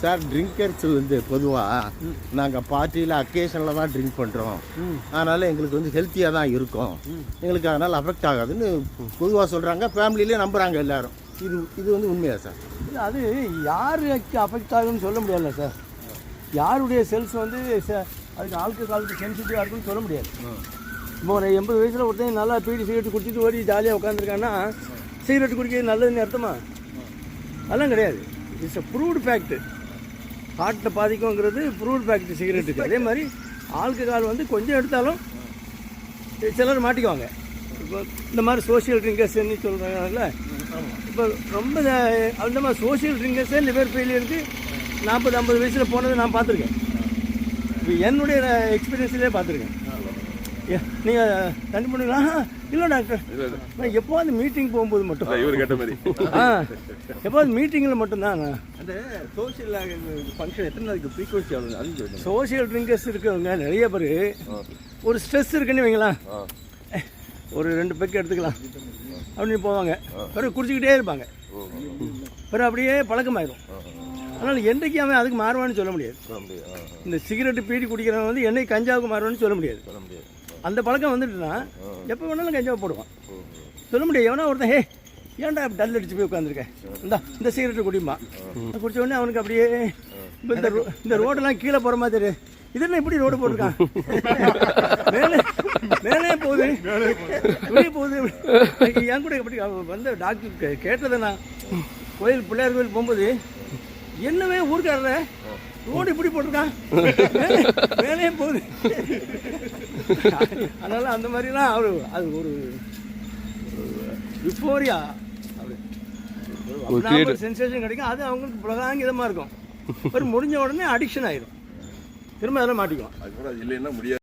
Sir drinkers வந்து பொதுவாக நாங்கள் பார்ட்டியில் அக்கேஷனில் தான் ட்ரிங்க் பண்ணுறோம் அதனால் எங்களுக்கு வந்து ஹெல்த்தியாக தான் இருக்கும். எங்களுக்கு அதனால் அஃபெக்ட் ஆகாதுன்னு பொதுவாக சொல்கிறாங்க ஃபேமிலியிலே நம்புகிறாங்க எல்லாரும். இது இது வந்து உண்மையா சார் இல்லை அது யாருக்கு அஃபெக்ட் ஆகும்னு சொல்ல முடியாதுல்ல சார் யாருடைய செல்ஸ் வந்து அதுக்கு ஆளுக்கு காலுக்கு சென்சிட்டிவாக இருக்குன்னு சொல்ல முடியாது. இப்போ ஒரு எண்பது வயசில் ஒருத்தன் நல்லா பீடி சிகரெட் குடிச்சிட்டு ஓடி ஜாலியாக உட்காந்துருக்கான்னா சிகரெட் குடிக்கிறது நல்லதுன்னு அர்த்தமா? அதெல்லாம் கிடையாது. இட்ஸ் அ ப்ரூவ்டு ஃபேக்ட் ஹார்ட்டை பாதிக்குங்கிறது ப்ரூவ்டு ஃபேக்ட் சிகரெட்டுக்கு அதே மாதிரி ஆல்கஹால் வந்து கொஞ்சம் எடுத்தாலும் சிலர் மாட்டிக்குவாங்க. இப்போ இந்த மாதிரி சோஷியல் ட்ரிங்கர்ஸ்ன்னு சொல்கிறாங்கல்ல இப்போ ரொம்ப அந்த மாதிரி சோஷியல் ட்ரிங்கர்ஸே லிவர் ஃபெயிலியருக்கு நாற்பது ஐம்பது வயசில் போனதை நான் பார்த்துருக்கேன். இப்போ என்னுடைய எக்ஸ்பீரியன்ஸ்லேயே பார்த்துருக்கேன். நீங்கள் கண்டுபிடிங்களா இல்லை டாக்டர். நான் எப்போது மீட்டிங் போகும்போது மட்டும். இவர் கேட்ட மாதிரி. ஆ எப்போது மீட்டிங்கில் மட்டும்தான் அந்த சோஷியல் ஃபங்க்ஷன் எத்தனை நாளைக்கு ஃப்ரீக்வன்சி ஆகுது சோஷியல் ட்ரிங்கர்ஸ் இருக்கவங்க நிறைய பேர். ஒரு ஸ்ட்ரெஸ் இருக்குன்னு வைங்களேன் ஒரு ரெண்டு பெக்கு எடுத்துக்கலாம். அப்படின்னு போவாங்க. பிறகு குடிச்சிக்கிட்டே இருப்பாங்க. பிறகு அப்படியே பழக்கமாயிரும். அதனால் என்றைக்கு அவன் அதுக்கு மாறுவான்னு சொல்ல முடியாது. இந்த சிகரெட்டு பீடி குடிக்கிறவன் வந்து என்னைக்கு கஞ்சாவுக்கு மாறுவான்னு சொல்ல முடியாது. அந்த பழக்கம் வந்துட்டுனா எப்போ வேணாலும் கஞ்சாவை போடுவான். சொல்ல முடியாது. எவனா ஒருத்தன் ஹே ஏன்டா டல் அடிச்சு போய் உட்காந்துருக்கேன் இந்தா இந்த சிகரெட்டு குடிமா குடிச்ச உடனே அவனுக்கு அப்படியே இந்த ரோ- இந்த ரோடெல்லாம் கீழே போகிற மாதிரி. தெரியுது. இது என்ன இப்படி ரோடு போட்டிருக்கான்? மேலே மேலே போகுது. வெளியே போகுது. என் கூட எப்படி வந்து டாக்டர் கேட்டதை நான் கோயில் பிள்ளையார் கோயில் போகும்போது என்னவே ஊருக்காரர? ரோடு இப்படி போட்டிருக்கான் மேலே போகுது. அதனால அந்த மாதிரிலாம் அவர் அது ஒரு யுஃபோரியா ஒரு சென்சேஷன் கிடைக்கும். அது அவங்களுக்கு பிரகாங்கிதமாக இருக்கும். ஒரு முடிஞ்ச உடனே அடிக்ஷன் ஆயிடும் திரும்ப அதெல்லாம் மாட்டிக்குவான். அதுக்கப்புறம் அது இல்லைன்னா முடியாது.